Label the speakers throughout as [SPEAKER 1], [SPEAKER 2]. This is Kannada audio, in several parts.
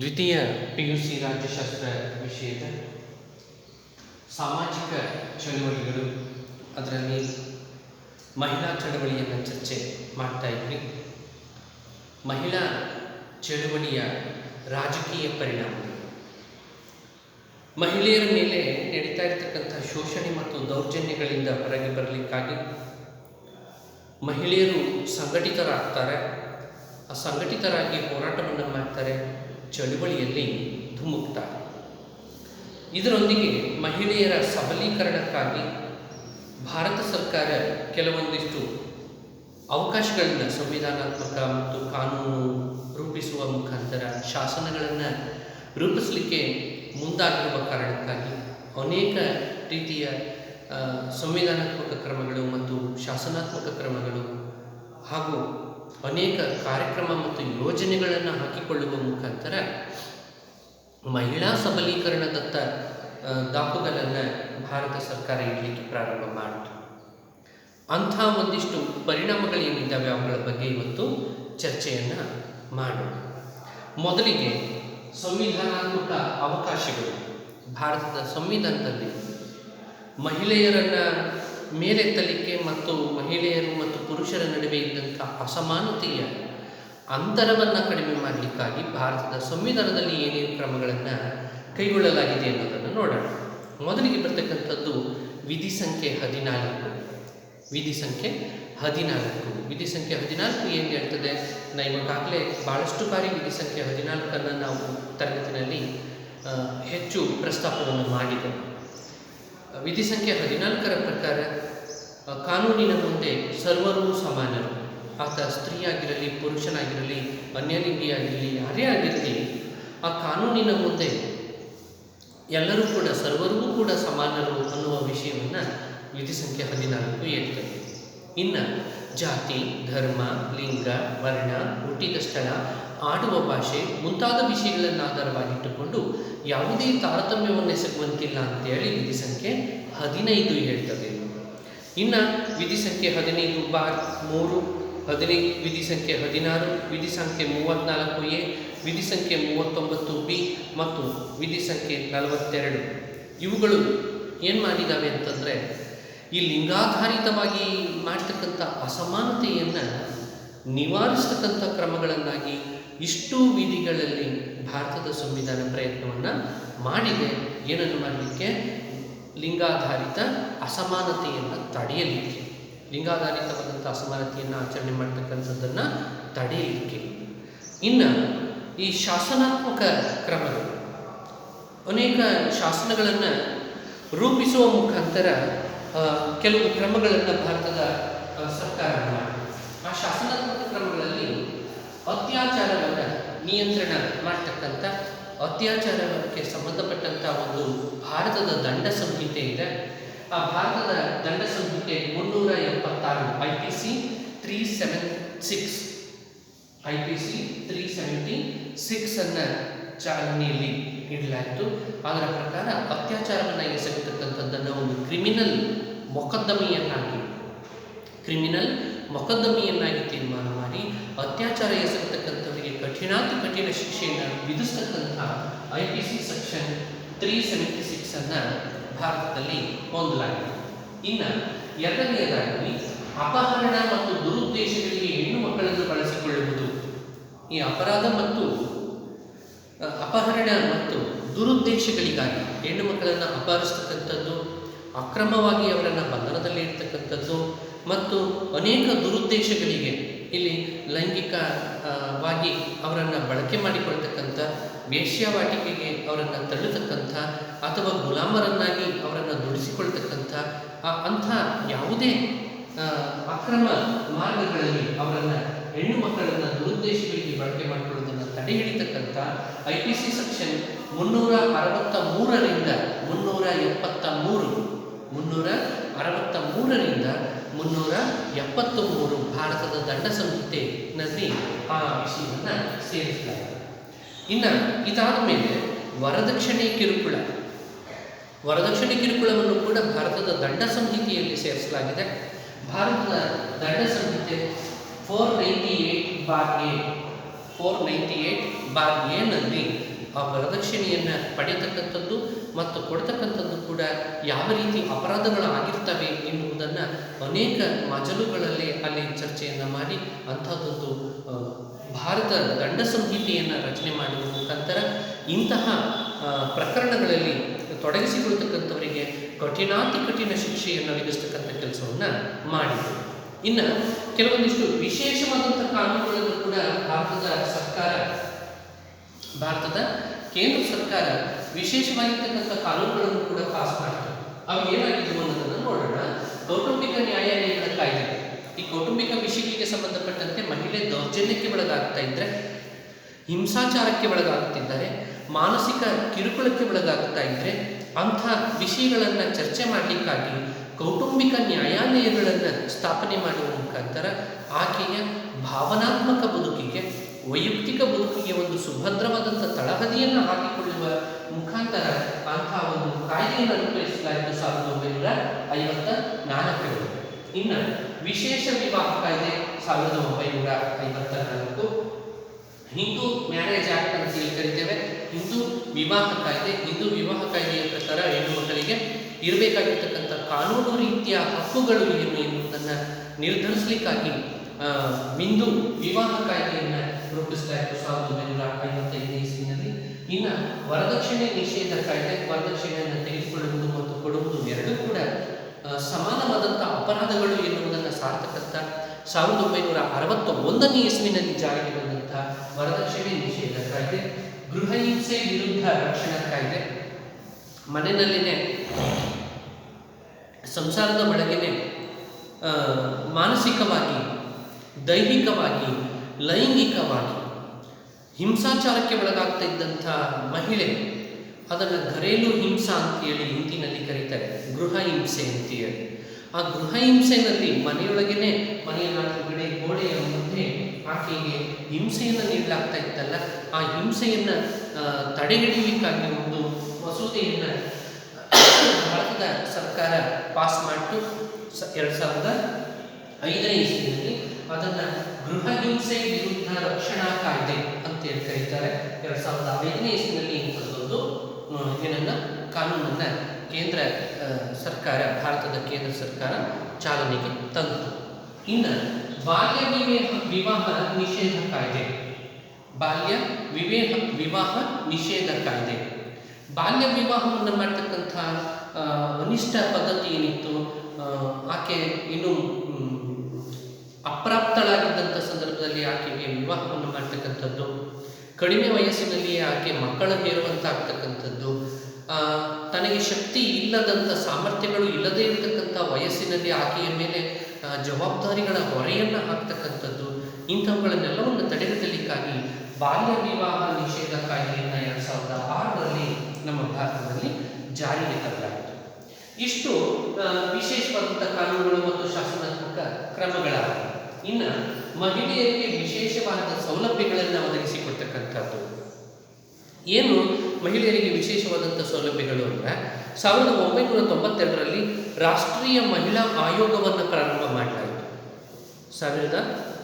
[SPEAKER 1] ದ್ವಿತೀಯ ಪಿ ಯು ಸಿ ರಾಜ್ಯಶಾಸ್ತ್ರ ವಿಷಯದ ಸಾಮಾಜಿಕ ಚಳವಳಿಗಳು. ಅದರಲ್ಲಿ ಮಹಿಳಾ ಚಳವಳಿಯನ್ನು ಚರ್ಚೆ ಮಾಡ್ತಾ ಇದ್ವಿ. ಮಹಿಳಾ ಚಳವಳಿಯ ರಾಜಕೀಯ ಪರಿಣಾಮ. ಮಹಿಳೆಯರ ಮೇಲೆ ನಡೀತಾ ಇರತಕ್ಕಂಥ ಶೋಷಣೆ ಮತ್ತು ದೌರ್ಜನ್ಯಗಳಿಂದ ಹೊರಗೆ ಬರಲಿಕ್ಕಾಗಿ ಮಹಿಳೆಯರು ಸಂಘಟಿತರಾಗ್ತಾರೆ. ಆ ಸಂಘಟಿತರಾಗಿ ಹೋರಾಟವನ್ನು ಮಾಡ್ತಾರೆ. ಚಳುವಳಿಯಲ್ಲಿ ಧುಮುಕ್ತಾರೆ ಇದರೊಂದಿಗೆ ಮಹಿಳೆಯರ ಸಬಲೀಕರಣಕ್ಕಾಗಿ ಭಾರತ ಸರ್ಕಾರ ಕೆಲವೊಂದಿಷ್ಟು ಅವಕಾಶಗಳನ್ನು ಸಂವಿಧಾನಾತ್ಮಕ ಮತ್ತು ಕಾನೂನು ರೂಪಿಸುವ ಮುಖಾಂತರ ಶಾಸನಗಳನ್ನು ರೂಪಿಸಲಿಕ್ಕೆ ಮುಂದಾಗಿರುವ ಕಾರಣಕ್ಕಾಗಿ ಅನೇಕ ರೀತಿಯ ಸಂವಿಧಾನಾತ್ಮಕ ಕ್ರಮಗಳು ಮತ್ತು ಶಾಸನಾತ್ಮಕ ಕ್ರಮಗಳು ಹಾಗೂ ಅನೇಕ ಕಾರ್ಯಕ್ರಮ ಮತ್ತು ಯೋಜನೆಗಳನ್ನು ಹಾಕಿಕೊಳ್ಳುವ ಮುಖಾಂತರ ಮಹಿಳಾ ಸಬಲೀಕರಣದತ್ತ ದಾಪುಗಳನ್ನು ಭಾರತ ಸರ್ಕಾರ ಇಡಲಿಕ್ಕೆ ಪ್ರಾರಂಭ ಮಾಡಿತು. ಅಂಥ ಒಂದಿಷ್ಟು ಪರಿಣಾಮಗಳೇನಿದ್ದಾವೆ ಅವುಗಳ ಬಗ್ಗೆ ಇವತ್ತು ಚರ್ಚೆಯನ್ನು ಮಾಡೋಣ. ಮೊದಲಿಗೆ ಸಂವಿಧಾನಾತ್ಮಕ ಅವಕಾಶಗಳು. ಭಾರತದ ಸಂವಿಧಾನದಲ್ಲಿ ಮಹಿಳೆಯರನ್ನು ಮೇಲೆತ್ತಲಿಕ್ಕೆ ಮತ್ತು ಮಹಿಳೆಯರು ಮತ್ತು ಪುರುಷರ ನಡುವೆ ಇದ್ದಂಥ ಅಸಮಾನತೆಯ ಅಂತರವನ್ನು ಕಡಿಮೆ ಮಾಡಲಿಕ್ಕಾಗಿ ಭಾರತದ ಸಂವಿಧಾನದಲ್ಲಿ ಏನೇನು ಕ್ರಮಗಳನ್ನು ಕೈಗೊಳ್ಳಲಾಗಿದೆ ಅನ್ನೋದನ್ನು ನೋಡೋಣ. ಮೊದಲಿಗೆ ಬರ್ತಕ್ಕಂಥದ್ದು ವಿಧಿ ಸಂಖ್ಯೆ ಹದಿನಾಲ್ಕು. ವಿಧಿ ಸಂಖ್ಯೆ ಹದಿನಾಲ್ಕು. ವಿಧಿ ಸಂಖ್ಯೆ ಹದಿನಾಲ್ಕು ಏನು ಹೇಳ್ತದೆ? ನಾ ಇವಾಗಲೇ ಭಾಳಷ್ಟು ಬಾರಿ ವಿಧಿ ಸಂಖ್ಯೆ ಹದಿನಾಲ್ಕನ್ನು ನಾವು ತರಗತಿನಲ್ಲಿ ಹೆಚ್ಚು ಪ್ರಸ್ತಾಪವನ್ನು ಮಾಡಿದೆ ವಿಧಿ ಸಂಖ್ಯೆ ಹದಿನಾಲ್ಕರ ಪ್ರಕಾರ ಕಾನೂನಿನ ಮುಂದೆ ಸರ್ವರೂ ಸಮಾನರು. ಆತ ಸ್ತ್ರೀಯಾಗಿರಲಿ, ಪುರುಷನಾಗಿರಲಿ, ಅನ್ಯಲಿಂಗಿಯಾಗಿರಲಿ, ಯಾರೇ ಆಗಿರಲಿ, ಆ ಕಾನೂನಿನ ಮುಂದೆ ಎಲ್ಲರೂ ಕೂಡ, ಸರ್ವರಿಗೂ ಕೂಡ ಸಮಾನರು ಅನ್ನುವ ವಿಷಯವನ್ನು ವಿಧಿ ಸಂಖ್ಯೆ ಹದಿನಾಲ್ಕು ಹೇಳ್ತದೆ. ಇನ್ನು ಜಾತಿ, ಧರ್ಮ, ಲಿಂಗ, ವರ್ಣ, ಹುಟ್ಟಿದ ಸ್ಥಳ ಆಡುವ ಭಾಷೆ ಮುಂತಾದ ವಿಷಯಗಳನ್ನು ಆಧಾರವಾಗಿಟ್ಟುಕೊಂಡು ಯಾವುದೇ ತಾರತಮ್ಯವನ್ನು ಎಸಗುವಂತಿಲ್ಲ ಅಂತೇಳಿ ವಿಧಿ ಸಂಖ್ಯೆ ಹದಿನೈದು ಹೇಳ್ತದೆ. ಇನ್ನು ವಿಧಿ ಸಂಖ್ಯೆ ಹದಿನೈದು ಬಾರ್ ಮೂರು ಹದಿನೈದು ವಿಧಿ ಸಂಖ್ಯೆ ಹದಿನಾರು, ವಿಧಿ ಸಂಖ್ಯೆ ಮೂವತ್ತ್ನಾಲ್ಕು ಎ, ವಿಧಿ ಸಂಖ್ಯೆ ಮೂವತ್ತೊಂಬತ್ತು ಬಿ ಮತ್ತು ವಿಧಿ ಸಂಖ್ಯೆ ನಲವತ್ತೆರಡು. ಇವುಗಳು ಏನು ಮಾಡಿದ್ದಾವೆ ಅಂತಂದರೆ ಈ ಲಿಂಗಾಧಾರಿತವಾಗಿ ಮಾಡ್ತಕ್ಕಂಥ ಅಸಮಾನತೆಯನ್ನು ನಿವಾರಿಸ್ತಕ್ಕಂಥ ಕ್ರಮಗಳನ್ನಾಗಿ ಇಷ್ಟು ವಿಧಿಗಳಲ್ಲಿ ಭಾರತದ ಸಂವಿಧಾನ ಪ್ರಯತ್ನವನ್ನು ಮಾಡಿದೆ. ಏನನ್ನು ಮಾಡಲಿಕ್ಕೆ? ಲಿಂಗಾಧಾರಿತ ಅಸಮಾನತೆಯನ್ನು ತಡೆಯಲಿಕ್ಕೆ. ಲಿಂಗಾಧಾರಿತವಾದಂಥ ಅಸಮಾನತೆಯನ್ನು ಆಚರಣೆ ಮಾಡ್ತಕ್ಕಂಥದ್ದನ್ನು ತಡೆಯಲಿಕ್ಕೆ. ಇನ್ನು ಈ ಶಾಸನಾತ್ಮಕ ಕ್ರಮಗಳು. ಅನೇಕ ಶಾಸನಗಳನ್ನು ರೂಪಿಸುವ ಮುಖಾಂತರ ಕೆಲವು ಕ್ರಮಗಳನ್ನು ಭಾರತದ ಸರ್ಕಾರ ಮಾಡಿದೆ ಆ ಶಾಸನಾತ್ಮಕ ಕ್ರಮಗಳಲ್ಲಿ ಅತ್ಯಾಚಾರವನ್ನು ನಿಯಂತ್ರಣ ಮಾಡ್ತಕ್ಕಂಥ ಅತ್ಯಾಚಾರಕ್ಕೆ ಸಂಬಂಧಪಟ್ಟಂಥ ಒಂದು ಭಾರತದ ದಂಡ ಸಂಹಿತೆ ಇದೆ. ಆ ಭಾರತದ ದಂಡ ಸಂಹಿತೆ ಮುನ್ನೂರ ಎಪ್ಪತ್ತಾರು I P C three seven six I P C three seventy ಸಿಕ್ಸನ್ನು ಚಾಲನೆಯಲ್ಲಿ ಇಡಲಾಯಿತು ಅದರ ಪ್ರಕಾರ ಅತ್ಯಾಚಾರವನ್ನು ಎಸಗತಕ್ಕಂಥದ್ದನ್ನು ಒಂದು ಕ್ರಿಮಿನಲ್ ಮೊಕದ್ದಮೆಯನ್ನಾಗಿ ಕ್ರಿಮಿನಲ್ ಮೊಕದ್ದಮೆಯನ್ನಾಗಿ ತೀರ್ಮಾನ ಮಾಡಿ ಅತ್ಯಾಚಾರ ಎಸಗತಕ್ಕಂಥವರಿಗೆ ಕಠಿಣಾತಿ ಕಠಿಣ ಶಿಕ್ಷೆಯನ್ನು ವಿಧಿಸ್ತಕ್ಕಂಥ I P C section three seventy ಸಿಕ್ಸನ್ನು ಭಾರತದಲ್ಲಿ ಹೊಂದಲಾಗಿದೆ. ಇನ್ನು ಎರಡನೆಯದಾಗಿ ಅಪಹರಣ ಮತ್ತು ದುರುದ್ದೇಶಗಳಿಗೆ ಹೆಣ್ಣು ಮಕ್ಕಳನ್ನು ಬಳಸಿಕೊಳ್ಳುವುದು. ಈ ಅಪರಾಧ ಮತ್ತು ಅಪಹರಣ ಮತ್ತು ದುರುದ್ದೇಶಗಳಿಗಾಗಿ ಹೆಣ್ಣು ಮಕ್ಕಳನ್ನು ಅಪಹರಿಸ್ತಕ್ಕಂಥದ್ದು, ಅಕ್ರಮವಾಗಿ ಅವರನ್ನು ಬಂಧನದಲ್ಲಿ ಇಡ್ತಕ್ಕಂಥದ್ದು ಮತ್ತು ಅನೇಕ ದುರುದ್ದೇಶಗಳಿಗೆ ಇಲ್ಲಿ ಲೈಂಗಿಕವಾಗಿ ಅವರನ್ನು ಬಳಕೆ ಮಾಡಿಕೊಳ್ತಕ್ಕಂಥ ವೇಶ್ಯಾವಾಟಿಕೆಗೆ ಅವರನ್ನು ತಳ್ಳತಕ್ಕಂಥ ಅಥವಾ ಗುಲಾಮರನ್ನಾಗಿ ಅವರನ್ನು ದುಡಿಸಿಕೊಳ್ತಕ್ಕಂಥ ಅಂಥ ಯಾವುದೇ ಅಕ್ರಮ ಮಾರ್ಗಗಳಲ್ಲಿ ಅವರನ್ನು ಹೆಣ್ಣು ಮಕ್ಕಳನ್ನು ದುರುದ್ದೇಶಗಳಿಗೆ ಬಳಕೆ ಮಾಡಿಕೊಳ್ಳುವುದನ್ನು ತಡೆ ಹಿಡಿತಕ್ಕಂಥ ಐ ಪಿ ಸಿ ಸೆಕ್ಷನ್ ಮುನ್ನೂರ ಅರವತ್ತ ಮೂರರಿಂದ ಮುನ್ನೂರ ಎಪ್ಪತ್ತ ಮೂರು ಮುನ್ನೂರ ಅರವತ್ತ ಮೂರರಿಂದ ಮುನ್ನೂರ ಎಪ್ಪತ್ತು ಮೂರು ಭಾರತದ ದಂಡ ಸಂಹಿತೆನಲ್ಲಿ ಆ ವಿಷಯವನ್ನು ಸೇರಿಸಲಾಗಿದೆ. ಇನ್ನು ಇದಾದ ಮೇಲೆ ವರದಕ್ಷಿಣೆ ಕಿರುಕುಳ. ವರದಕ್ಷಿಣೆ ಕಿರುಕುಳವನ್ನು ಕೂಡ ಭಾರತದ ದಂಡ ಸಂಹಿತೆಯಲ್ಲಿ ಸೇರಿಸಲಾಗಿದೆ. ಭಾರತದ ದಂಡ ಸಂಹಿತೆ four ninety eight bar A four ninety eight bar ಎನಲ್ಲಿ ಆ ವರದಕ್ಷಿಣೆಯನ್ನು ಪಡೆಯತಕ್ಕಂಥದ್ದು ಮತ್ತು ಕೊಡ್ತಕ್ಕಂಥದ್ದು ಕೂಡ ಯಾವ ರೀತಿ ಅಪರಾಧಗಳು ಆಗಿರ್ತವೆ ಎನ್ನುವುದನ್ನು ಅನೇಕ ಮಜಲುಗಳಲ್ಲಿ ಅಲ್ಲಿ ಚರ್ಚೆಯನ್ನು ಮಾಡಿ ಅಂಥದ್ದೊಂದು ಭಾರತ ದಂಡ ಸಂಹಿತೆಯನ್ನು ರಚನೆ ಮಾಡುವ ಮುಖಾಂತರ ಇಂತಹ ಪ್ರಕರಣಗಳಲ್ಲಿ ತೊಡಗಿಸಿಕೊಳ್ತಕ್ಕಂಥವರಿಗೆ ಕಠಿಣಾತಿ ಕಠಿಣ ಶಿಕ್ಷೆಯನ್ನು ವಿಧಿಸ್ತಕ್ಕಂಥ ಕೆಲಸವನ್ನು ಮಾಡಿದರು. ಇನ್ನು ಕೆಲವೊಂದಿಷ್ಟು ವಿಶೇಷವಾದಂಥ ಕಾನೂನುಗಳನ್ನು ಕೂಡ ಭಾರತದ ಸರ್ಕಾರ ಭಾರತದ ಕೇಂದ್ರ ಸರ್ಕಾರ ವಿಶೇಷವಾಗಿರ್ತಕ್ಕಂಥ ಕಾನೂನುಗಳನ್ನು ಕೂಡ ಪಾಸ್ ಮಾಡಿತು ಅವು ಏನಾಗಿದ್ವು ಅನ್ನೋದನ್ನು ನೋಡೋಣ. ಕೌಟುಂಬಿಕ ನ್ಯಾಯಾಲಯಗಳ ಕಾಯ್ದೆ. ಈ ಕೌಟುಂಬಿಕ ವಿಷಯಕ್ಕೆ ಸಂಬಂಧಪಟ್ಟಂತೆ ಮಹಿಳೆ ದೌರ್ಜನ್ಯಕ್ಕೆ ಒಳಗಾಗ್ತಾ ಇದ್ದರೆ ಹಿಂಸಾಚಾರಕ್ಕೆ ಒಳಗಾಗುತ್ತಿದ್ದಾರೆ, ಮಾನಸಿಕ ಕಿರುಕುಳಕ್ಕೆ ಒಳಗಾಗ್ತಾ ಇದ್ದರೆ ಅಂಥ ವಿಷಯಗಳನ್ನು ಚರ್ಚೆ ಮಾಡಲಿಕ್ಕಾಗಿ ಕೌಟುಂಬಿಕ ನ್ಯಾಯಾಲಯಗಳನ್ನು ಸ್ಥಾಪನೆ ಮಾಡುವ ಮುಖಾಂತರ ಆಕೆಯ ಭಾವನಾತ್ಮಕ ಬದುಕಿಗೆ ವೈಯಕ್ತಿಕ ಬದುಕಿಗೆ ಒಂದು ಸುಭದ್ರವಾದಂಥ ತಳಹದಿಯನ್ನು ಹಾಕಿಕೊಳ್ಳುವ ಮುಖಾಂತರ ಅಂತಹ ಒಂದು ಕಾಯ್ದೆಯನ್ನು ಅನುಗ್ರಹಿಸಲಾಯಿತು ಸಾವಿರದ ಒಂಬೈನೂರ ಐವತ್ತ ನಾಲ್ಕರಲ್ಲಿ. ಇನ್ನು ವಿಶೇಷ ವಿವಾಹ ಕಾಯ್ದೆ ಸಾವಿರದ ಒಂಬೈನೂರ ಐವತ್ತ ನಾಲ್ಕು. ಹಿಂದೂ ಮ್ಯಾರೇಜ್ ಆಕ್ಟ್ ಅಂತ ಹೇಳಿ ಕರಿತೇವೆ. ಹಿಂದೂ ವಿವಾಹ ಕಾಯ್ದೆ, ಹಿಂದೂ ವಿವಾಹ ಕಾಯ್ದೆಯ ಪ್ರಕಾರ ಹೆಣ್ಣು ಮಕ್ಕಳಿಗೆ ಇರಬೇಕಾಗಿರ್ತಕ್ಕಂಥ ಕಾನೂನು ರೀತಿಯ ಹಕ್ಕುಗಳು ಏನು ಎನ್ನುವುದನ್ನು ನಿರ್ಧರಿಸಲಿಕ್ಕಾಗಿ ಬಿಂದು ವಿವಾಹ ಕಾಯ್ದೆಯನ್ನು ರೂಪಿಸಲಾಯಿತು ಸಾವಿರದ ಒಂಬೈನೂರ ಐವತ್ತೈದನೇ ಇಸ್ವಿನಲ್ಲಿ ಇನ್ನು ವರದಕ್ಷಿಣೆ ನಿಷೇಧ ಕಾಯ್ದೆ ವರದಕ್ಷಿಣೆಯನ್ನು ತೆಗೆದುಕೊಳ್ಳುವುದು ಮತ್ತು ಕೊಡುವುದು ಎರಡೂ ಕೂಡ ಸಮಾನವಾದಂಥ ಅಪರಾಧಗಳು ಎನ್ನುವುದನ್ನು ಸಾರ್ತಕ್ಕಂಥ ಸಾವಿರದ ಒಂಬೈನೂರ ಅರವತ್ತ ಒಂದನೇ ಇಸ್ವಿನಲ್ಲಿ ಜಾರಿಗೆ ಬಂದಂತಹ ವರದಕ್ಷಿಣೆ ನಿಷೇಧ ಕಾಯ್ದೆ ಗೃಹ ಹಿಂಸೆ ವಿರುದ್ಧ ರಕ್ಷಣಾ ಕಾಯ್ದೆ ಮನೆಯಲ್ಲಿನೇ ಸಂಸಾರದ ಒಳಗೇನೆ ಮಾನಸಿಕವಾಗಿ, ದೈಹಿಕವಾಗಿ ಲೈಂಗಿಕವಾಗಿ ಹಿಂಸಾಚಾರಕ್ಕೆ ಒಳಗಾಗ್ತಾ ಇದ್ದಂಥ ಮಹಿಳೆ ಅದನ್ನು ಘರೇಲು ಹಿಂಸಾ ಅಂತೇಳಿ ಹಿಂದಿನಲ್ಲಿ ಕರೀತಾರೆ ಗೃಹ ಹಿಂಸೆ ಅಂತೇಳಿ. ಆ ಗೃಹ ಹಿಂಸೆನಲ್ಲಿ ಮನೆಯೊಳಗೇನೆ ಮನೆಯ ನಾಲ್ಕುಗಡೆ ಗೋಡೆಯ ಮಧ್ಯೆ ಆಕೆಗೆ ಹಿಂಸೆಯನ್ನು ನೀಡಲಾಗ್ತಾ ಇತ್ತಲ್ಲ ಆ ಹಿಂಸೆಯನ್ನು ಆ, ಒಂದು ಮಸೂದೆಯನ್ನು ಭಾರತದ ಸರ್ಕಾರ ಪಾಸ್ ಮಾಡಿತು. ಸ ಎರಡು ಸಾವಿರದ ಐದನೇ ಇಸ್ವಿನಲ್ಲಿ ಅದನ್ನು ಗೃಹ ಹಿಂಸೆ ವಿರುದ್ಧ ರಕ್ಷಣಾ ಕಾಯ್ದೆ ಅಂತೇಳಿ ಕರೀತಾರೆ ಎರಡ್ ಸಾವಿರದ ಐದನೇ ಇಸ್ವಿನಲ್ಲಿ ಆ, ಏನನ್ನ? ಕಾನೂನನ್ನ ಕೇಂದ್ರ ಸರ್ಕಾರ ಭಾರತದ ಕೇಂದ್ರ ಸರ್ಕಾರ ಚಾಲನೆಗೆ ತಂದಿತು ಇನ್ನು ಬಾಲ್ಯ ವಿವೇಹ ವಿವಾಹ ನಿಷೇಧ ಕಾಯ್ದೆ. ಬಾಲ್ಯ ವಿವೇಹ ವಿವಾಹ ನಿಷೇಧ ಕಾಯ್ದೆ. ಬಾಲ್ಯ ವಿವಾಹವನ್ನು ಮಾಡ್ತಕ್ಕಂಥ ಅನಿಷ್ಟ ಪದ್ಧತಿ ಏನಿತ್ತು? ಆಕೆ ಇನ್ನು ಅಪ್ರಾಪ್ತಳಾಗಿದ್ದಂಥ ಸಂದರ್ಭದಲ್ಲಿ ಆಕೆಗೆ ವಿವಾಹವನ್ನು ಮಾಡ್ತಕ್ಕಂಥದ್ದು, ಕಡಿಮೆ ವಯಸ್ಸಿನಲ್ಲಿಯೇ ಆಕೆ ಮಕ್ಕಳ ಹೇರುವಂತ ಆಗ್ತಕ್ಕಂಥದ್ದು ತನಗೆ ಶಕ್ತಿ ಇಲ್ಲದಂಥ ಸಾಮರ್ಥ್ಯಗಳು ಇಲ್ಲದೇ ಇರತಕ್ಕಂಥ ವಯಸ್ಸಿನಲ್ಲಿ ಆಕೆಯ ಮೇಲೆ ಜವಾಬ್ದಾರಿಗಳ ಹೊರೆಯನ್ನು ಹಾಕ್ತಕ್ಕಂಥದ್ದು, ಇಂಥವುಗಳನ್ನೆಲ್ಲವನ್ನು ತಡೆಗಟ್ಟಲಿಕ್ಕಾಗಿ ಬಾಲ್ಯ ವಿವಾಹ ನಿಷೇಧ ಕಾಯ್ದೆಯನ್ನು ಎರಡು ಸಾವಿರದ ಆರರಲ್ಲಿ ನಮ್ಮ ಭಾರತದಲ್ಲಿ ಜಾರಿಗೆ ತರಲಾಯಿತು ಇಷ್ಟು ವಿಶೇಷವಾದಂಥ ಕಾನೂನುಗಳು ಮತ್ತು ಶಾಸನಾತ್ಮಕ ಕ್ರಮಗಳಾಗಿವೆ. ಇನ್ನು ಮಹಿಳೆಯರಿಗೆ ವಿಶೇಷವಾದ ಸೌಲಭ್ಯಗಳನ್ನು ಒದಗಿಸಿಕೊಡ್ತಕ್ಕಂಥದ್ದು ಏನು ಮಹಿಳೆಯರಿಗೆ ವಿಶೇಷವಾದಂಥ ಸೌಲಭ್ಯಗಳು ಅಂದರೆ ಸಾವಿರದ ಒಂಬೈನೂರ ತೊಂಬತ್ತೆರಡರಲ್ಲಿ ರಾಷ್ಟ್ರೀಯ ಮಹಿಳಾ ಆಯೋಗವನ್ನು ಪ್ರಾರಂಭ ಮಾಡಲಾಯಿತು. ಸಾವಿರದ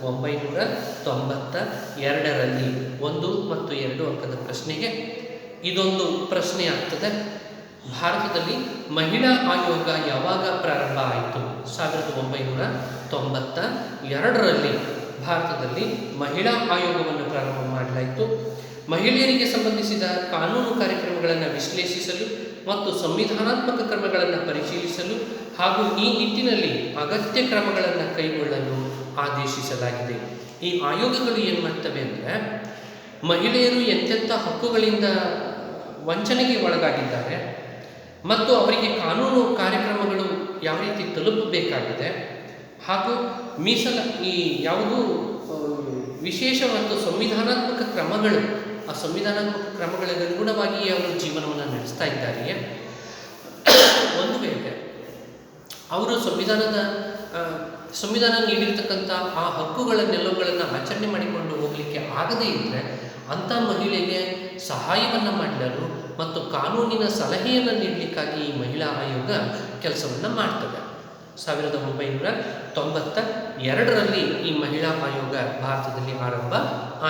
[SPEAKER 1] ಒಂಬೈನೂರ ತೊಂಬತ್ತ ಎರಡರಲ್ಲಿ ಒಂದು ಮತ್ತು ಎರಡು ಅಂಕದ ಪ್ರಶ್ನೆಗೆ ಇದೊಂದು ಪ್ರಶ್ನೆ ಆಗ್ತದೆ ಭಾರತದಲ್ಲಿ ಮಹಿಳಾ ಆಯೋಗ ಯಾವಾಗ ಪ್ರಾರಂಭ ಆಯಿತು? ಸಾವಿರದ ಒಂಬೈನೂರ ತೊಂಬತ್ತ ಎರಡರಲ್ಲಿ ಭಾರತದಲ್ಲಿ ಮಹಿಳಾ ಆಯೋಗವನ್ನು ಪ್ರಾರಂಭ ಮಾಡಲಾಯಿತು. ಮಹಿಳೆಯರಿಗೆ ಸಂಬಂಧಿಸಿದ ಕಾನೂನು ಕಾರ್ಯಕ್ರಮಗಳನ್ನು ವಿಶ್ಲೇಷಿಸಲು ಮತ್ತು ಸಂವಿಧಾನಾತ್ಮಕ ಕ್ರಮಗಳನ್ನು ಪರಿಶೀಲಿಸಲು ಹಾಗೂ ಈ ನಿಟ್ಟಿನಲ್ಲಿ ಅಗತ್ಯ ಕ್ರಮಗಳನ್ನು ಕೈಗೊಳ್ಳಲು ಆದೇಶಿಸಲಾಗಿದೆ. ಈ ಆಯೋಗಗಳು ಏನು ಮಾಡ್ತವೆ ಅಂದರೆ, ಮಹಿಳೆಯರು ಎಂತೆಂಥ ಹಕ್ಕುಗಳಿಂದ ವಂಚನೆಗೆ ಒಳಗಾಗಿದ್ದಾರೆ ಮತ್ತು ಅವರಿಗೆ ಕಾನೂನು ಕಾರ್ಯಕ್ರಮಗಳು ಯಾವ ರೀತಿ ತಲುಪಬೇಕಾಗಿದೆ? ಹಾಗೂ ಮೀಸಲ ಈ ಯಾವುದೂ ವಿಶೇಷ ಮತ್ತು ಸಂವಿಧಾನಾತ್ಮಕ ಕ್ರಮಗಳು, ಆ ಸಂವಿಧಾನಾತ್ಮಕ ಕ್ರಮಗಳಿಗೆ ಅನುಗುಣವಾಗಿ ಅವರು ಜೀವನವನ್ನು ನಡೆಸ್ತಾ ಇದ್ದಾರೆಯೇ? ಒಂದು ವೇಳೆ ಅವರು ಸಂವಿಧಾನದ ಸಂವಿಧಾನ ನೀಡಿರ್ತಕ್ಕಂಥ ಆ ಹಕ್ಕುಗಳನ್ನೆಲ್ಲವುಗಳನ್ನು ಆಚರಣೆ ಮಾಡಿಕೊಂಡು ಹೋಗಲಿಕ್ಕೆ ಆಗದೇ ಇದ್ದರೆ ಅಂಥ ಮಹಿಳೆಗೆ ಸಹಾಯವನ್ನು ಮಾಡಲು ಮತ್ತು ಕಾನೂನಿನ ಸಲಹೆಯನ್ನು ನೀಡಲಿಕ್ಕಾಗಿ ಈ ಮಹಿಳಾ ಆಯೋಗ ಕೆಲಸವನ್ನು ಮಾಡ್ತದೆ. ಸಾವಿರದ ಒಂಬೈನೂರ ತೊಂಬತ್ತ ಎರಡರಲ್ಲಿ ಈ ಮಹಿಳಾ ಆಯೋಗ ಭಾರತದಲ್ಲಿ ಆರಂಭ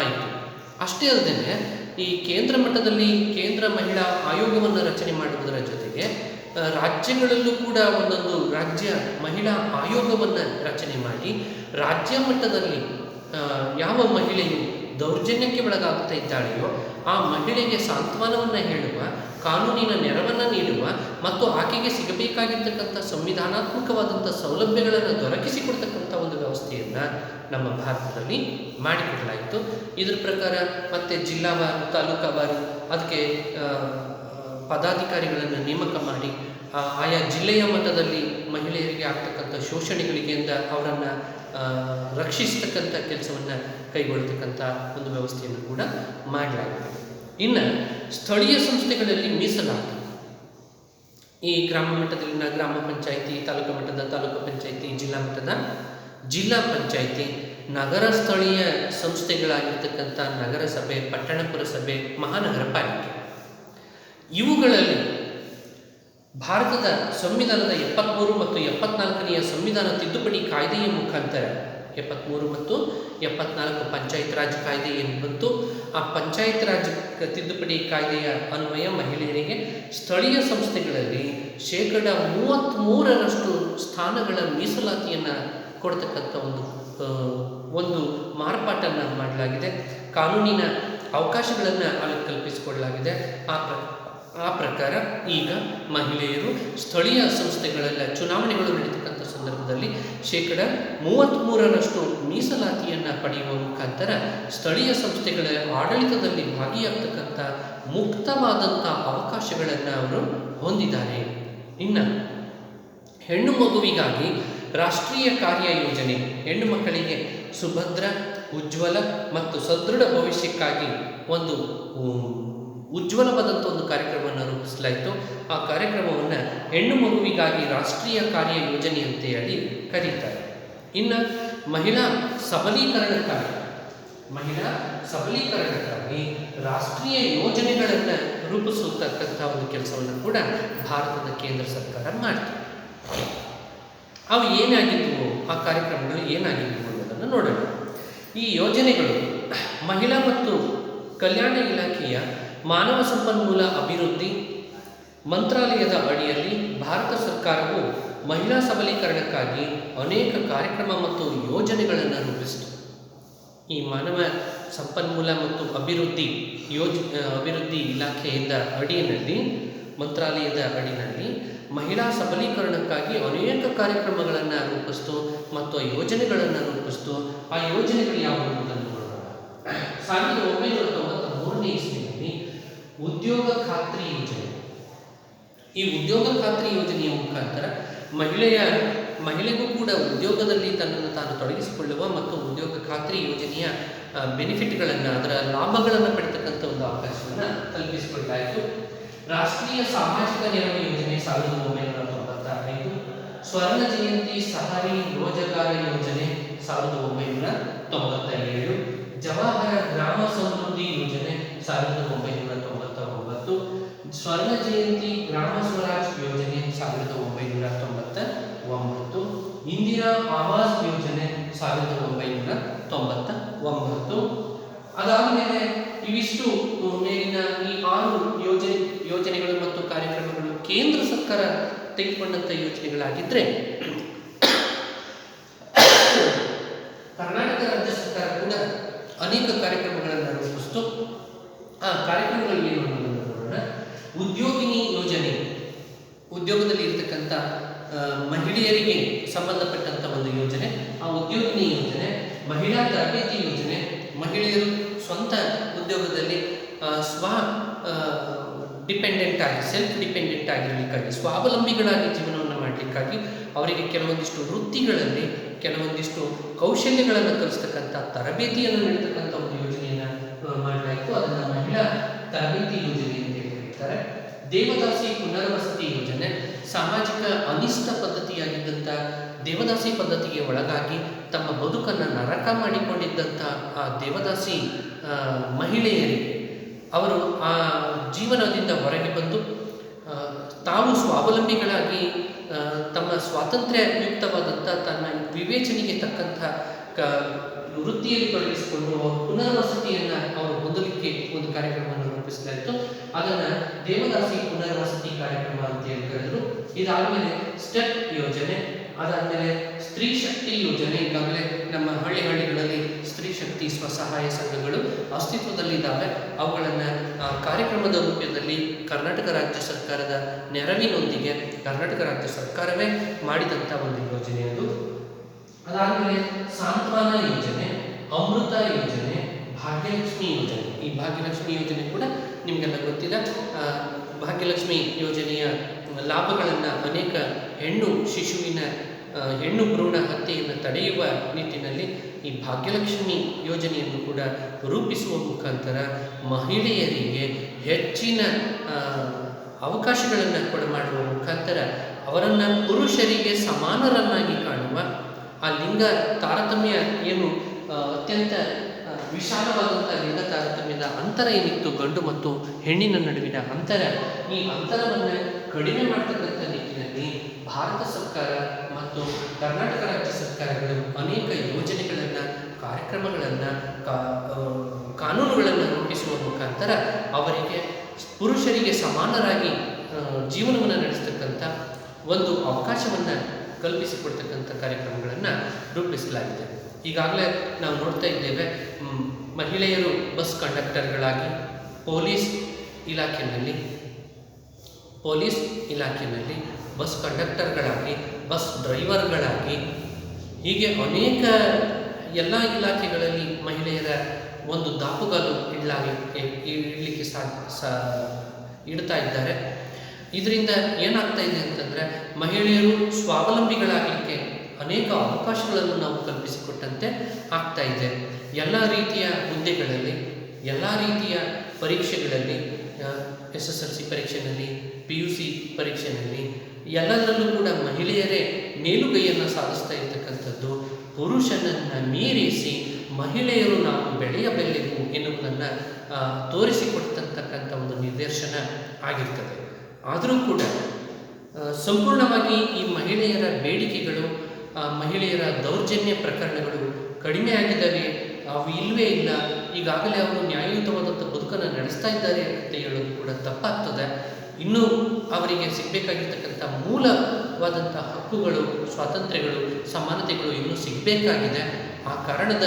[SPEAKER 1] ಆಯಿತು. ಅಷ್ಟೇ ಅಲ್ಲದೆ ಈ ಕೇಂದ್ರ ಮಟ್ಟದಲ್ಲಿ ಕೇಂದ್ರ ಮಹಿಳಾ ಆಯೋಗವನ್ನು ರಚನೆ ಮಾಡುವುದರ ಜೊತೆಗೆ ರಾಜ್ಯಗಳಲ್ಲೂ ಕೂಡ ಒಂದೊಂದು ರಾಜ್ಯ ಮಹಿಳಾ ಆಯೋಗವನ್ನು ರಚನೆ ಮಾಡಿ, ರಾಜ್ಯ ಮಟ್ಟದಲ್ಲಿ ಯಾವ ಮಹಿಳೆಯು ದೌರ್ಜನ್ಯಕ್ಕೆ ಒಳಗಾಗ್ತಾ ಇದ್ದಾಳೆಯೋ, ಆ ಮಹಿಳೆಗೆ ಸಾಂತ್ವನವನ್ನು ಹೇಳುವ, ಕಾನೂನಿನ ನೆರವನ್ನು ನೀಡುವ ಮತ್ತು ಆಕೆಗೆ ಸಿಗಬೇಕಾಗಿರ್ತಕ್ಕಂಥ ಸಂವಿಧಾನಾತ್ಮಕವಾದಂಥ ಸೌಲಭ್ಯಗಳನ್ನು ದೊರಕಿಸಿಕೊಡ್ತಕ್ಕಂಥ ಒಂದು ವ್ಯವಸ್ಥೆಯನ್ನು ನಮ್ಮ ಭಾರತದಲ್ಲಿ ಮಾಡಿಕೊಡಲಾಯಿತು. ಇದ್ರ ಪ್ರಕಾರ ಮತ್ತೆ ಜಿಲ್ಲಾವಾರು ತಾಲೂಕಾವಾರು ಅದಕ್ಕೆ ಪದಾಧಿಕಾರಿಗಳನ್ನು ನೇಮಕ ಮಾಡಿ ಆಯಾ ಜಿಲ್ಲೆಯ ಮಟ್ಟದಲ್ಲಿ ಮಹಿಳೆಯರಿಗೆ ಆಗ್ತಕ್ಕಂಥ ಶೋಷಣೆಗಳಿಗೆಂದ ಅವರನ್ನು ರಕ್ಷಿಸ್ತಕ್ಕಂಥ ಕೆಲಸವನ್ನು ಕೈಗೊಳ್ಳತಕ್ಕಂಥ ಒಂದು ವ್ಯವಸ್ಥೆಯನ್ನು ಕೂಡ ಮಾಡಲಾಗಿದೆ. ಇನ್ನು ಸ್ಥಳೀಯ ಸಂಸ್ಥೆಗಳಲ್ಲಿ ಮೀಸಲಾಗಿದೆ ಈ ಗ್ರಾಮ ಮಟ್ಟದಲ್ಲಿನ ಗ್ರಾಮ ಪಂಚಾಯಿತಿ, ತಾಲೂಕು ಮಟ್ಟದ, ತಾಲೂಕು ಪಂಚಾಯಿತಿ, ಜಿಲ್ಲಾ ಮಟ್ಟದ, ಜಿಲ್ಲಾ ಪಂಚಾಯಿತಿ, ನಗರ ಸ್ಥಳೀಯ ಸಂಸ್ಥೆಗಳಾಗಿರ್ತಕ್ಕಂಥ ನಗರಸಭೆ ಪಟ್ಟಣ ಪುರಸಭೆ ಮಹಾನಗರ ಪಾಲಿಕೆ. ಇವುಗಳಲ್ಲಿ ಭಾರತದ ಸಂವಿಧಾನದ ಎಪ್ಪತ್ತ್ಮೂರು ಮತ್ತು ಎಪ್ಪತ್ನಾಲ್ಕನೆಯ ಸಂವಿಧಾನ ತಿದ್ದುಪಡಿ ಕಾಯ್ದೆಯ ಮುಖಾಂತರ ಎಪ್ಪತ್ತ್ಮೂರು ಮತ್ತು ಎಪ್ಪತ್ನಾಲ್ಕು ಪಂಚಾಯತ್ ರಾಜ್ ಕಾಯ್ದೆ ಏನು ಬಂತು? ಆ ಪಂಚಾಯತ್ ರಾಜ್ ತಿದ್ದುಪಡಿ ಕಾಯ್ದೆಯ ಅನ್ವಯ ಮಹಿಳೆಯರಿಗೆ ಸ್ಥಳೀಯ ಸಂಸ್ಥೆಗಳಲ್ಲಿ ಶೇಕಡ ಮೂವತ್ತ್ಮೂರರಷ್ಟು ಸ್ಥಾನಗಳ ಮೀಸಲಾತಿಯನ್ನು ಕೊಡ್ತಕ್ಕಂಥ ಒಂದು ಒಂದು ಮಾರ್ಪಾಟನ್ನು ಮಾಡಲಾಗಿದೆ. ಕಾನೂನಿನ ಅವಕಾಶಗಳನ್ನು ಅಲ್ಲಿ ಕಲ್ಪಿಸಿಕೊಡಲಾಗಿದೆ. ಆ ಆ ಪ್ರಕಾರ ಈಗ ಮಹಿಳೆಯರು ಸ್ಥಳೀಯ ಸಂಸ್ಥೆಗಳೆಲ್ಲ, ಚುನಾವಣೆಗಳು ನಡೀತಕ್ಕಂಥ ಸಂದರ್ಭದಲ್ಲಿ ಶೇಕಡ ಮೂವತ್ತ್ಮೂರರಷ್ಟು ಮೀಸಲಾತಿಯನ್ನು ಪಡೆಯುವ ಮುಖಾಂತರ ಸ್ಥಳೀಯ ಸಂಸ್ಥೆಗಳ ಆಡಳಿತದಲ್ಲಿ ಭಾಗಿಯಾಗ್ತಕ್ಕಂಥ ಮುಕ್ತವಾದಂಥ ಅವಕಾಶಗಳನ್ನು ಅವರು ಹೊಂದಿದ್ದಾರೆ. ಇನ್ನು ಹೆಣ್ಣು ಮಗುವಿಗಾಗಿ ರಾಷ್ಟ್ರೀಯ ಕಾರ್ಯ ಯೋಜನೆ ಹೆಣ್ಣು ಮಕ್ಕಳಿಗೆ ಸುಭದ್ರ, ಉಜ್ವಲ ಮತ್ತು ಸದೃಢ ಭವಿಷ್ಯಕ್ಕಾಗಿ ಒಂದು ಉಜ್ವಲವಾದಂಥ ಒಂದು ಕಾರ್ಯಕ್ರಮವನ್ನು ರೂಪಿಸಲಾಯಿತು. ಆ ಕಾರ್ಯಕ್ರಮವನ್ನು ಹೆಣ್ಣು ಮಗುವಿಗಾಗಿ ರಾಷ್ಟ್ರೀಯ ಕಾರ್ಯ ಯೋಜನೆ ಅಂತ ಹೇಳಿ ಕರೀತಾರೆ. ಇನ್ನು ಮಹಿಳಾ ಸಬಲೀಕರಣಕ್ಕಾಗಿ ಮಹಿಳಾ ಸಬಲೀಕರಣಕ್ಕಾಗಿ ರಾಷ್ಟ್ರೀಯ ಯೋಜನೆಗಳನ್ನು ರೂಪಿಸತಕ್ಕಂಥ ಒಂದು ಕೆಲಸವನ್ನು ಕೂಡ ಭಾರತದ ಕೇಂದ್ರ ಸರ್ಕಾರ ಮಾಡ್ತದೆ. ಅವು ಏನಾಗಿದ್ವು, ಆ ಕಾರ್ಯಕ್ರಮಗಳು ಏನಾಗಿದ್ವು ಅನ್ನೋದನ್ನು ನೋಡೋಣ. ಈ ಯೋಜನೆಗಳು ಮಹಿಳಾ ಮತ್ತು ಕಲ್ಯಾಣ ಇಲಾಖೆಯ ಮಾನವ ಸಂಪನ್ಮೂಲ ಅಭಿವೃದ್ಧಿ ಮಂತ್ರಾಲಯದ ಅಡಿಯಲ್ಲಿ ಭಾರತ ಸರ್ಕಾರವು ಮಹಿಳಾ ಸಬಲೀಕರಣಕ್ಕಾಗಿ ಅನೇಕ ಕಾರ್ಯಕ್ರಮ ಮತ್ತು ಯೋಜನೆಗಳನ್ನು ರೂಪಿಸಿತು. ಈ ಮಾನವ ಸಂಪನ್ಮೂಲ ಮತ್ತು ಅಭಿವೃದ್ಧಿ ಯೋಜ ಅಭಿವೃದ್ಧಿ ಇಲಾಖೆಯಿಂದ ಅಡಿಯಲ್ಲಿ, ಮಂತ್ರಾಲಯದ ಅಡಿನಲ್ಲಿ ಮಹಿಳಾ ಸಬಲೀಕರಣಕ್ಕಾಗಿ ಅನೇಕ ಕಾರ್ಯಕ್ರಮಗಳನ್ನು ರೂಪಿಸ್ತು ಮತ್ತು ಯೋಜನೆಗಳನ್ನು ರೂಪಿಸ್ತು. ಆ ಯೋಜನೆಗಳು ಯಾವುವು ಅಂತ ನೋಡೋಣ ಸಾವಿರದ ಒಂಬೈನೂರ ತೊಂಬತ್ತ ಮೂರನೇ ಇಸ್ವಿನಲ್ಲಿ ಉದ್ಯೋಗ ಖಾತ್ರಿ ಯೋಜನೆ. ಈ ಉದ್ಯೋಗ ಖಾತ್ರಿ ಯೋಜನೆಯ ಮುಖಾಂತರ ಮಹಿಳೆಯ ಮಹಿಳೆಗೂ ಕೂಡ ಉದ್ಯೋಗದಲ್ಲಿ ತನ್ನನ್ನು ತಾನು ತೊಡಗಿಸಿಕೊಳ್ಳುವ ಮತ್ತು ಉದ್ಯೋಗ ಖಾತ್ರಿ ಯೋಜನೆಯ ಬೆನಿಫಿಟ್ಗಳನ್ನು ಅದರ ಲಾಭಗಳನ್ನು ಪಡೆತಕ್ಕಂಥ ಒಂದು ಅವಕಾಶವನ್ನು ಕಲ್ಪಿಸಿಕೊಳ್ಳಲಾಯಿತು ರಾಷ್ಟ್ರೀಯ ಸಾಮಾಜಿಕ ನೆರವು ಯೋಜನೆ ಸಾವಿರದ ಒಂಬೈನೂರ ತೊಂಬತ್ತ ಐದು ಸ್ವರ್ಣ ಜಯಂತಿ ಸಹರಿ ರೋಜಗಾರ ಯೋಜನೆ ಸಾವಿರದ ಒಂಬೈನೂರ ತೊಂಬತ್ತ ಏಳು ಜವಾಹರ ಗ್ರಾಮ ಸಮೃದ್ಧಿ ಯೋಜನೆ ಸಾವಿರದ ಒಂಬೈನೂರ ಒಂಬತ್ತು ಸ್ವರ್ಣ ಜಯಂತಿ ಗ್ರಾಮ ಸ್ವರಾಜ್ ಯೋಜನೆ ಸಾವಿರದ ಒಂಬೈನೂರ ತೊಂಬತ್ತ ಒಂಬತ್ತು, ಇಂದಿರಾ ಆವಾಸ್ ಯೋಜನೆ ಸಾವಿರದ ಒಂಬೈನೂರ ತೊಂಬತ್ತ ಒಂಬತ್ತು. ಅದಾದಮೇಲೆ ಇವಿಷ್ಟು ಮೇಲಿನ ಈ ಆರು ಯೋಜನೆ, ಯೋಜನೆಗಳು ಮತ್ತು ಕಾರ್ಯಕ್ರಮಗಳು ಕೇಂದ್ರ ಸರ್ಕಾರ ತೆಗೆದುಕೊಂಡಂಥ ಯೋಜನೆಗಳಾಗಿದ್ದರೆ ಕರ್ನಾಟಕ ರಾಜ್ಯ ಸರ್ಕಾರ ಕೂಡ ಅನೇಕ ಕಾರ್ಯಕ್ರಮಗಳನ್ನು ರೂಪಿಸ್ತು. ಆ ಕಾರ್ಯಕ್ರಮಗಳು ಏನು ಅನ್ನೋದನ್ನು ನೋಡೋಣ ಉದ್ಯೋಗಿನಿ ಯೋಜನೆ ಉದ್ಯೋಗದಲ್ಲಿ ಮಹಿಳೆಯರಿಗೆ ಸಂಬಂಧಪಟ್ಟಂಥ ಒಂದು ಯೋಜನೆ, ಆ ಉದ್ಯೋಗಿನಿ ಯೋಜನೆ, ಮಹಿಳಾ ತರಬೇತಿ ಯೋಜನೆ, ಮಹಿಳೆಯರು ಸ್ವಂತ ಉದ್ಯೋಗದಲ್ಲಿ ಸ್ವ ಡಿಪೆಂಡೆಂಟ್ ಆಗಿ ಸೆಲ್ಫ್ ಡಿಪೆಂಡೆಂಟ್ ಆಗಿರಲಿಕ್ಕಾಗಿ, ಸ್ವಾವಲಂಬಿಗಳಾಗಿ ಜೀವನವನ್ನು ಮಾಡಲಿಕ್ಕಾಗಿ ಅವರಿಗೆ ಕೆಲವೊಂದಿಷ್ಟು ವೃತ್ತಿಗಳಲ್ಲಿ ಕೆಲವೊಂದಿಷ್ಟು ಕೌಶಲ್ಯಗಳನ್ನು ಕಲಿಸ್ತಕ್ಕಂಥ, ತರಬೇತಿಯನ್ನು ನೀಡತಕ್ಕಂಥ ಒಂದು ಯೋಜನೆಯನ್ನು ಮಾಡಲಾಯಿತು. ಅದನ್ನು ಮಹಿಳಾ ತರಬೇತಿ ಯೋಜನೆ ಅಂತ ಹೇಳ್ತಾರೆ. ದೇವದಾಸಿ ಪುನರ್ವಸತಿ ಯೋಜನೆ. ಸಾಮಾಜಿಕ ಅನಿಷ್ಟ ಪದ್ಧತಿಯಾಗಿದ್ದಂಥ ದೇವದಾಸಿ ಪದ್ಧತಿಗೆ ಒಳಗಾಗಿ ತಮ್ಮ ಬದುಕನ್ನು ನರಕ ಮಾಡಿಕೊಂಡಿದ್ದಂಥ ಆ ದೇವದಾಸಿ ಮಹಿಳೆಯರಿಗೆ ಅವರು ಆ ಜೀವನದಿಂದ ಹೊರಗೆ ಬಂದು ತಾವು ಸ್ವಾವಲಂಬಿಗಳಾಗಿ ಆ, ಸ್ವಾತಂತ್ರ್ಯ ಸ್ವಾತಂತ್ರ್ಯಯುಕ್ತವಾದಂಥ ತನ್ನ ವಿವೇಚನೆಗೆ ತಕ್ಕಂಥ ಕ ವೃತ್ತಿಯಲ್ಲಿ ತೊಡಗಿಸಿಕೊಂಡು ಪುನರ್ವಸತಿಯನ್ನು ಅವರು ಹೊಂದಲಿಕ್ಕೆ ಒಂದು ಕಾರ್ಯಕ್ರಮವನ್ನು ರೂಪಿಸಲಾಯಿತು ಅದನ್ನು ದೇವದಾಸಿ ಪುನರ್ವಸತಿ ಕಾರ್ಯಕ್ರಮ ಅಂತ ಹೇಳಿ ಕರೆದರು. ಇದಾದಮೇಲೆ ಸ್ಟೆಪ್ ಯೋಜನೆ. ಅದಾದಮೇಲೆ ಸ್ತ್ರೀ ಶಕ್ತಿ ಯೋಜನೆ, ಈಗಾಗಲೇ ನಮ್ಮ ಹಳ್ಳಿ ಹಳ್ಳಿಗಳಲ್ಲಿ ಸ್ತ್ರೀ ಶಕ್ತಿ ಸ್ವಸಹಾಯ ಸಂಘಗಳು ಅಸ್ತಿತ್ವದಲ್ಲಿದ್ದಾವೆ ಅವುಗಳನ್ನು ಕಾರ್ಯಕ್ರಮದ ರೂಪದಲ್ಲಿ ಕರ್ನಾಟಕ ರಾಜ್ಯ ಸರ್ಕಾರದ ನೆರವಿನೊಂದಿಗೆ ಕರ್ನಾಟಕ ರಾಜ್ಯ ಸರ್ಕಾರವೇ ಮಾಡಿದಂಥ ಒಂದು ಯೋಜನೆ ಅದು. ಅದಾದಮೇಲೆ ಸಾಂತ್ವನ ಯೋಜನೆ, ಅಮೃತ ಯೋಜನೆ, ಭಾಗ್ಯಲಕ್ಷ್ಮಿ ಯೋಜನೆ. ಈ ಭಾಗ್ಯಲಕ್ಷ್ಮಿ ಯೋಜನೆ ಕೂಡ ನಿಮಗೆಲ್ಲ ಗೊತ್ತಿದೆ. ಭಾಗ್ಯಲಕ್ಷ್ಮಿ ಯೋಜನೆಯ ಲಾಭಗಳನ್ನು ಅನೇಕ ಹೆಣ್ಣು ಶಿಶುವಿನ ಹೆಣ್ಣು ಭ್ರೂಣ ಹತ್ಯೆಯನ್ನು ತಡೆಯುವ ನಿಟ್ಟಿನಲ್ಲಿ ಈ ಭಾಗ್ಯಲಕ್ಷ್ಮಿ ಯೋಜನೆಯನ್ನು ಕೂಡ ರೂಪಿಸುವ ಮುಖಾಂತರ ಮಹಿಳೆಯರಿಗೆ ಹೆಚ್ಚಿನ ಅವಕಾಶಗಳನ್ನು ಕೂಡ ಮಾಡುವ ಮುಖಾಂತರ ಅವರನ್ನು ಪುರುಷರಿಗೆ ಸಮಾನರನ್ನಾಗಿ ಕಾಣುವ ಆ ಲಿಂಗ ತಾರತಮ್ಯ ಏನು ಅತ್ಯಂತ ವಿಶಾಲವಾದಂಥ ಲಿಂಗ ತಾರತಮ್ಯದ ಅಂತರ ಏನಿತ್ತು, ಗಂಡು ಮತ್ತು ಹೆಣ್ಣಿನ ನಡುವಿನ ಅಂತರ, ಈ ಅಂತರವನ್ನು ಕಡಿಮೆ ಮಾಡ್ತಕ್ಕಂಥ ನಿಟ್ಟಿನಲ್ಲಿ ಭಾರತ ಸರ್ಕಾರ ಮತ್ತು ಕರ್ನಾಟಕ ರಾಜ್ಯ ಸರ್ಕಾರಗಳು ಅನೇಕ ಯೋಜನೆಗಳನ್ನು, ಕಾರ್ಯಕ್ರಮಗಳನ್ನು ಕಾನೂನುಗಳನ್ನು ರೂಪಿಸುವ ಮುಖಾಂತರ ಅವರಿಗೆ ಪುರುಷರಿಗೆ ಸಮಾನರಾಗಿ ಜೀವನವನ್ನು ನಡೆಸ್ತಕ್ಕಂಥ ಒಂದು ಅವಕಾಶವನ್ನು ಕಲ್ಪಿಸಿಕೊಡ್ತಕ್ಕಂಥ ಕಾರ್ಯಕ್ರಮಗಳನ್ನು ರೂಪಿಸಲಾಗಿದೆ. ಈಗಾಗಲೇ ನಾವು ನೋಡ್ತಾ ಇದ್ದೇವೆ ಮಹಿಳೆಯರು ಬಸ್ ಕಂಡಕ್ಟರ್ಗಳಾಗಿ ಪೊಲೀಸ್ ಇಲಾಖೆಯಲ್ಲಿ ಪೊಲೀಸ್ ಇಲಾಖೆಯಲ್ಲಿ ಬಸ್ ಕಂಡಕ್ಟರ್ಗಳಾಗಿ ಬಸ್ ಡ್ರೈವರ್ಗಳಾಗಿ ಹೀಗೆ ಅನೇಕ ಎಲ್ಲ ಇಲಾಖೆಗಳಲ್ಲಿ ಮಹಿಳೆಯರ ಒಂದು ದಾಪುಗಾಲು ಇಡಲಾಗಲಿಕ್ಕೆ ಇಡಲಿಕ್ಕೆ ಸಾ ಇಡ್ತಾ ಇದ್ದಾರೆ. ಇದರಿಂದ ಏನಾಗ್ತಾ ಇದೆ ಅಂತಂದರೆ, ಮಹಿಳೆಯರು ಸ್ವಾವಲಂಬಿಗಳಾಗಲಿಕ್ಕೆ ಅನೇಕ ಅವಕಾಶಗಳನ್ನು ನಾವು ಕಲ್ಪಿಸಿಕೊಟ್ಟಂತೆ ಆಗ್ತಾ ಇದೆ. ಎಲ್ಲ ರೀತಿಯ ಹುದ್ದೆಗಳಲ್ಲಿ, ಎಲ್ಲ ರೀತಿಯ ಪರೀಕ್ಷೆಗಳಲ್ಲಿ ಎಸ್ ಎಸ್ ಎಲ್ ಸಿ ಪರೀಕ್ಷೆಯಲ್ಲಿ, ಪಿ ಯು ಸಿ ಪರೀಕ್ಷೆಯಲ್ಲಿ ಎಲ್ಲದರಲ್ಲೂ ಕೂಡ ಮಹಿಳೆಯರೇ ಮೇಲುಗೈಯನ್ನು ಸಾಧಿಸ್ತಾ ಇರ್ತಕ್ಕಂಥದ್ದು, ಪುರುಷನನ್ನು ಮೀರಿಸಿ ಮಹಿಳೆಯರು ನಾವು ಬೆಳೆಯಬಲ್ಲೆವು ಎನ್ನುವುದನ್ನು ತೋರಿಸಿಕೊಡ್ತಕ್ಕಂಥ ಒಂದು ನಿದರ್ಶನ ಆಗಿರ್ತದೆ. ಆದರೂ ಕೂಡ ಸಂಪೂರ್ಣವಾಗಿ ಈ ಮಹಿಳೆಯರ ಬೇಡಿಕೆಗಳು ಮಹಿಳೆಯರ ದೌರ್ಜನ್ಯ ಪ್ರಕರಣಗಳು ಕಡಿಮೆ ಆಗಿದ್ದಾವೆ, ಅವು ಇಲ್ಲವೇ ಇಲ್ಲ, ಈಗಾಗಲೇ ಅವರು ನ್ಯಾಯಯುತವಾದಂಥ ಬದುಕನ್ನು ನಡೆಸ್ತಾ ಇದ್ದಾರೆ ಅಂತ ಹೇಳೋದು ಕೂಡ ತಪ್ಪಾಗ್ತದೆ. ಇನ್ನೂ ಅವರಿಗೆ ಸಿಗಬೇಕಾಗಿರ್ತಕ್ಕಂಥ ಮೂಲವಾದಂಥ ಹಕ್ಕುಗಳು, ಸ್ವಾತಂತ್ರ್ಯಗಳು, ಸಮಾನತೆಗಳು ಇನ್ನೂ ಸಿಗಬೇಕಾಗಿದೆ. ಆ ಕಾರಣದ,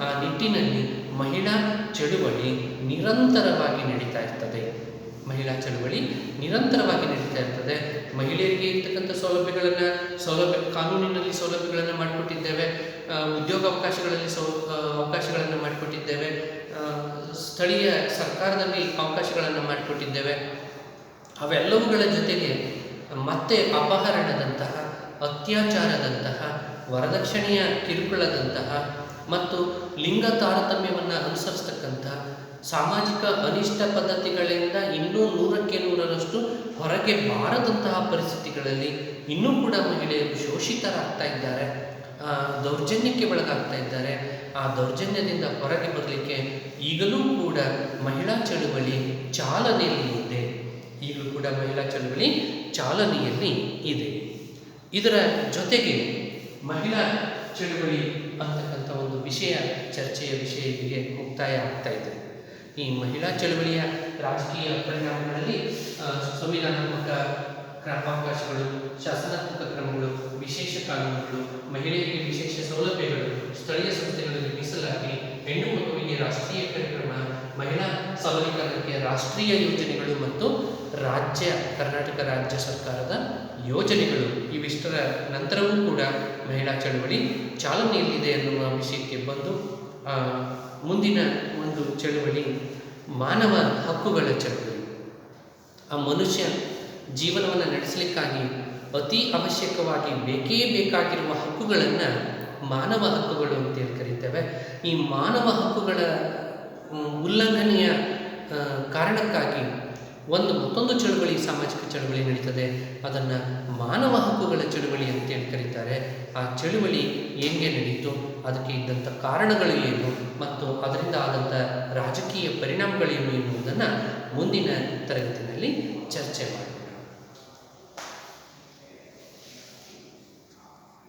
[SPEAKER 1] ಆ ನಿಟ್ಟಿನಲ್ಲಿ ಮಹಿಳಾ ಚಳುವಳಿ ನಿರಂತರವಾಗಿ ನಡೀತಾ ಇರ್ತದೆ. ಮಹಿಳಾ ಚಳುವಳಿ ನಿರಂತರವಾಗಿ ನಡೀತಾ ಇರ್ತದೆ. ಮಹಿಳೆಯರಿಗೆ ಇರ್ತಕ್ಕಂಥ ಸೌಲಭ್ಯಗಳನ್ನು, ಸೌಲಭ್ಯ, ಕಾನೂನಿನಲ್ಲಿ ಸೌಲಭ್ಯಗಳನ್ನು ಮಾಡಿಕೊಟ್ಟಿದ್ದೇವೆ. ಉದ್ಯೋಗ ಉದ್ಯೋಗಾವಕಾಶಗಳಲ್ಲಿ ಸೌ ಅವಕಾಶಗಳನ್ನು ಮಾಡಿಕೊಟ್ಟಿದ್ದೇವೆ. ಸ್ಥಳೀಯ ಸರ್ಕಾರದಲ್ಲಿ ಅವಕಾಶಗಳನ್ನು ಮಾಡಿಕೊಟ್ಟಿದ್ದೇವೆ. ಅವೆಲ್ಲವುಗಳ ಜೊತೆಗೆ ಮತ್ತೆ ಅಪಹರಣದಂತಹ, ಅತ್ಯಾಚಾರದಂತಹ, ವರದಕ್ಷಿಣೆಯ ಕಿರುಕುಳದಂತಹ ಮತ್ತು ಲಿಂಗ ತಾರತಮ್ಯವನ್ನು ಅನುಸರಿಸ್ತಕ್ಕಂತಹ ಸಾಮಾಜಿಕ ಅನಿಷ್ಟ ಪದ್ಧತಿಗಳಿಂದ ಇನ್ನೂ ನೂರಕ್ಕೆ ನೂರರಷ್ಟು ಹೊರಗೆ ಬಾರದಂತಹ ಪರಿಸ್ಥಿತಿಗಳಲ್ಲಿ ಇನ್ನೂ ಕೂಡ ಮಹಿಳೆಯರು ಶೋಷಿತರಾಗ್ತಾ ಇದ್ದಾರೆ ದೌರ್ಜನ್ಯಕ್ಕೆ ಒಳಗಾಗ್ತಾ ಇದ್ದಾರೆ. ಆ ದೌರ್ಜನ್ಯದಿಂದ ಹೊರಗೆ ಬರಲಿಕ್ಕೆ ಈಗಲೂ ಕೂಡ ಮಹಿಳಾ ಚಳುವಳಿ ಚಾಲನೆಯಲ್ಲಿ ಕೂಡ ಮಹಿಳಾ ಚಳುವಳಿ ಚಾಲನೆಯಲ್ಲಿ ಇದೆ. ಇದರ ಜೊತೆಗೆ ಮಹಿಳಾ ಚಳುವಳಿ ಅಂತಕ್ಕಂಥ ಒಂದು ವಿಷಯ, ಚರ್ಚೆಯ ವಿಷಯ ಇಲ್ಲಿಗೆ ಮುಕ್ತಾಯ ಆಗ್ತಾ ಇದೆ. ಈ ಮಹಿಳಾ ಚಳುವಳಿಯ ರಾಜಕೀಯ ಪರಿಣಾಮಗಳಲ್ಲಿ ಸಂವಿಧಾನಾತ್ಮಕ ಕ್ರಮಾವಕಾಶಗಳು, ಶಾಸನಾತ್ಮಕ ಕ್ರಮಗಳು, ವಿಶೇಷ ಕಾನೂನುಗಳು, ಮಹಿಳೆಯರಿಗೆ ವಿಶೇಷ ಸೌಲಭ್ಯಗಳು, ಸ್ಥಳೀಯ ಸಂಸ್ಥೆಗಳಲ್ಲಿ ಮೀಸಲಾಗಿ ಹೆಣ್ಣು ಮಗುವಿಗೆ ರಾಷ್ಟ್ರೀಯ ಕಾರ್ಯಕ್ರಮ, ಮಹಿಳಾ ಸಬಲೀಕರಣಕ್ಕೆ ರಾಷ್ಟ್ರೀಯ ಯೋಜನೆಗಳು ಮತ್ತು ರಾಜ್ಯ, ಕರ್ನಾಟಕ ರಾಜ್ಯ ಸರ್ಕಾರದ ಯೋಜನೆಗಳು. ಇವಿಷ್ಟರ ನಂತರವೂ ಕೂಡ ಮಹಿಳಾ ಚಳವಳಿ ಚಾಲನೆಯಲ್ಲಿದೆ ಎನ್ನುವ ವಿಷಯಕ್ಕೆ ಬಂದು ಮುಂದಿನ ಒಂದು ಚಳುವಳಿ ಮಾನವ ಹಕ್ಕುಗಳ ಚಳುವಳಿ. ಆ ಮನುಷ್ಯ ಜೀವನವನ್ನು ನಡೆಸಲಿಕ್ಕಾಗಿ ಅತಿ ಅವಶ್ಯಕವಾಗಿ ಬೇಕೇ ಬೇಕಾಗಿರುವ ಹಕ್ಕುಗಳನ್ನು ಮಾನವ ಹಕ್ಕುಗಳು ಅಂತೇಳಿ ಕರೀತೇವೆ. ಈ ಮಾನವ ಹಕ್ಕುಗಳ, ಉಲ್ಲಂಘನೆಯ ಕಾರಣಕ್ಕಾಗಿ ಒಂದು ಮತ್ತೊಂದು ಚಳುವಳಿ, ಸಾಮಾಜಿಕ ಚಳುವಳಿ ನಡೀತದೆ. ಅದನ್ನು ಮಾನವ ಹಕ್ಕುಗಳ ಚಳುವಳಿ ಅಂತೇಳಿ ಕರೀತಾರೆ. ಆ ಚಳುವಳಿ ಹೇಗೆ ನಡೀತು? ಅದಕ್ಕೆ ಇದ್ದಂಥ ಕಾರಣಗಳು ಏನು? ಮತ್ತು ಅದರಿಂದ ಆದಂಥ ರಾಜಕೀಯ ಪರಿಣಾಮಗಳೇನು ಎನ್ನುವುದನ್ನು ಮುಂದಿನ ತರಗತಿಯಲ್ಲಿ ಚರ್ಚೆ ಮಾಡೋಣ.